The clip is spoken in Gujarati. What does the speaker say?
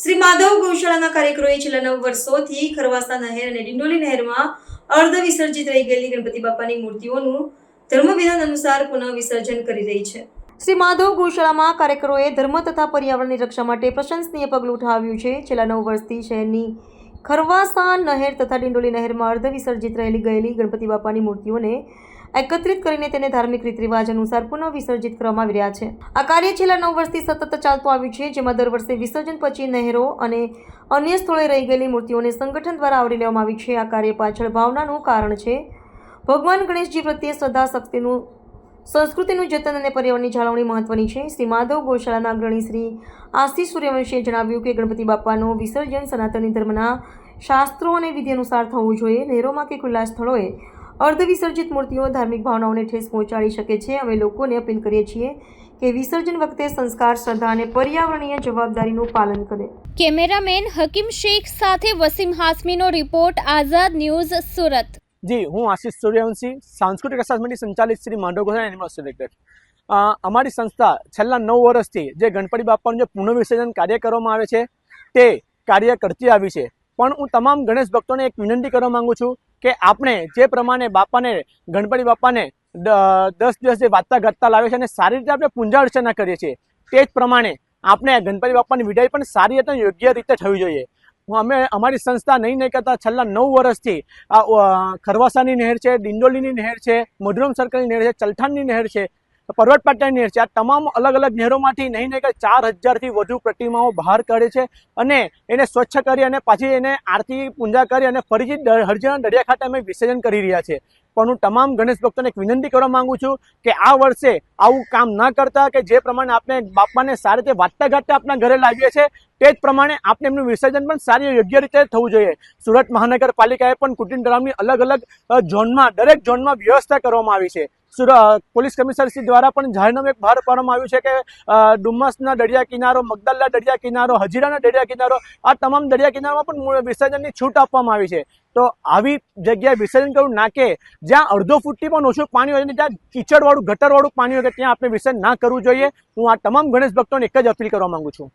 શ્રી માધવ ગૌશાળાના કાર્યકરોએ છેલ્લા નવ વર્ષોથી ખરવાસા નહેર અને ડિંડોલી નહેરમાં અર્ધ વિસર્જિત રહી ગયેલી ગણપતિ બાપાની મૂર્તિઓનું ધર્મવિધાન અનુસાર પુનઃ વિસર્જન કરી રહી છે. શ્રી માધવ ગૌશાળામાં કાર્યકરોએ ધર્મ તથા પર્યાવરણની રક્ષા માટે પ્રશંસનીય પગલું ઉઠાવ્યું છે. છેલ્લા નવ વર્ષથી શહેરની ખરવાસા નહેર તથા ડિંડોલી નહેરમાં અર્ધ વિસર્જિત રહેલી ગયેલી ગણપતિ બાપાની મૂર્તિઓને એકત્રિત કરીને તેને ધાર્મિક રીત રિવાજ અનુસાર પુનઃ વિસર્જિત કરવામાં આવી રહ્યા છે. આ કાર્ય છેલ્લા નવ વર્ષથી સતત ચાલતું આવ્યું છે, જેમાં દર વર્ષે વિસર્જન પછી નહેરો અને અન્ય સ્થળોએ રહી ગયેલી મૂર્તિઓને સંગઠન દ્વારા આવરી લેવામાં આવી છે. આ કાર્ય પાછળ ભાવનાનું કારણ છે, ભગવાન ગણેશજી પ્રત્યે શ્રદ્ધા, શક્તિનું સંસ્કૃતિનું જતન અને પર્યાવરણની જાળવણી મહત્વની છે. શ્રી માધવ ગૌશાળાના અગ્રણી શ્રી આસ્તી સૂર્યવંશીએ જણાવ્યું કે ગણપતિ બાપાનું વિસર્જન સનાતની ધર્મના શાસ્ત્રો અને વિધિ અનુસાર થવું જોઈએ. નહેરોમાં કે ખુલ્લા સ્થળોએ અર્ધ વિસર્જિત મૂર્તિઓ ધાર્મિક ભાવનાઓને ઠેસ પહોંચાડી શકે છે. અમે લોકોને અપીલ કરીએ છીએ કે વિસર્જન વખતે સંસ્કાર, શ્રદ્ધા અને પર્યાવરણીય જવાબદારીનું પાલન કરે. કેમેરામેન હકીમ શેખ સાથે વસીમ હાસમીનો રિપોર્ટ, આઝાદ ન્યૂઝ સુરત. જી, હું આશિષ સૂર્યવંશી, સાંસ્કૃતિક અસાસમેન્ટની સંચાલિત શ્રી માંડવ ગોસાઈ એનિમલ સિલેક્ટર અમારી સંસ્થા છેલ્લા નવ વર્ષથી જે ગણપતિ બાપાનું જે પુનઃવિસર્જન કાર્ય કરવામાં આવે છે, તે કાર્ય કરતી આવી છે. પણ હું તમામ ગણેશ ભક્તોને એક વિનંતી કરવા માગું છું કે આપણે જે પ્રમાણે બાપાને, ગણપતિ બાપાને દસ દિવસ જે વાતતા ઘટતા લાવે છે અને સારી રીતે આપણે પૂજા અર્ચના કરીએ છીએ, તે જ પ્રમાણે આપણે ગણપતિ બાપાની વિદાય પણ સારી રીતે યોગ્ય રીતે થવી જોઈએ. અમે અમારી સંસ્થા નહીં નહીં કરતા છેલ્લા નવ વર્ષથી આ ખરવાસાની નહેર છે, ડિંડોલીની નહેર છે, મધુરમ સર્કલની નહેર છે, ચલથાણની નહેર છે પર્વત પાટિયાની નહેર છે. આ તમામ અલગ અલગ નહેરોમાંથી નહીં નહીં કે ચાર હજારથી વધુ પ્રતિમાઓ બહાર કાઢે છે અને એને સ્વચ્છ કરી અને પાછી એને આરતી પૂજા કરી અને ફરીથી હરજીના દરિયા ખાતે અમે વિસર્જન કરી રહ્યા છે પણ હું તમામ ગણેશ ભક્તોને એક વિનંતી કરવા માંગુ છું કે આ વર્ષે આવું કામ ન કરતા કે જે પ્રમાણે આપણે બાપાને સારી રીતે વાંચતા ગાતા આપણા ઘરે લાવીએ છીએ તે જ પ્રમાણે આપણે એમનું વિસર્જન પણ સારી યોગ્ય રીતે થવું જોઈએ. સુરત મહાનગરપાલિકાએ પણ કુટીર ડ્રામની અલગ અલગ ઝોનમાં, દરેક ઝોનમાં વ્યવસ્થા કરવામાં આવી છે. પોલીસ કમિશનરશ્રી દ્વારા પણ જાહેરનામું એક બહાર પાડવામાં આવ્યું છે કે ડુમ્મસના દરિયા કિનારો, મગદલના દરિયા કિનારો, હજીરાના દરિયા કિનારો, આ તમામ દરિયા કિનારામાં પણ વિસર્જનની છૂટ આપવામાં આવી છે. તો આવી જગ્યાએ વિસર્જન કરવું નાખે જ્યાં અડધો ફૂટથી પણ ઓછું પાણી હોય અને ત્યાં કીચડવાળું, ગટરવાળું પાણી હોય ત્યાં આપણે વિસર્જન ના કરવું જોઈએ. હું આ તમામ ગણેશ ભક્તોને એક જ અપીલ કરવા માંગુ છું.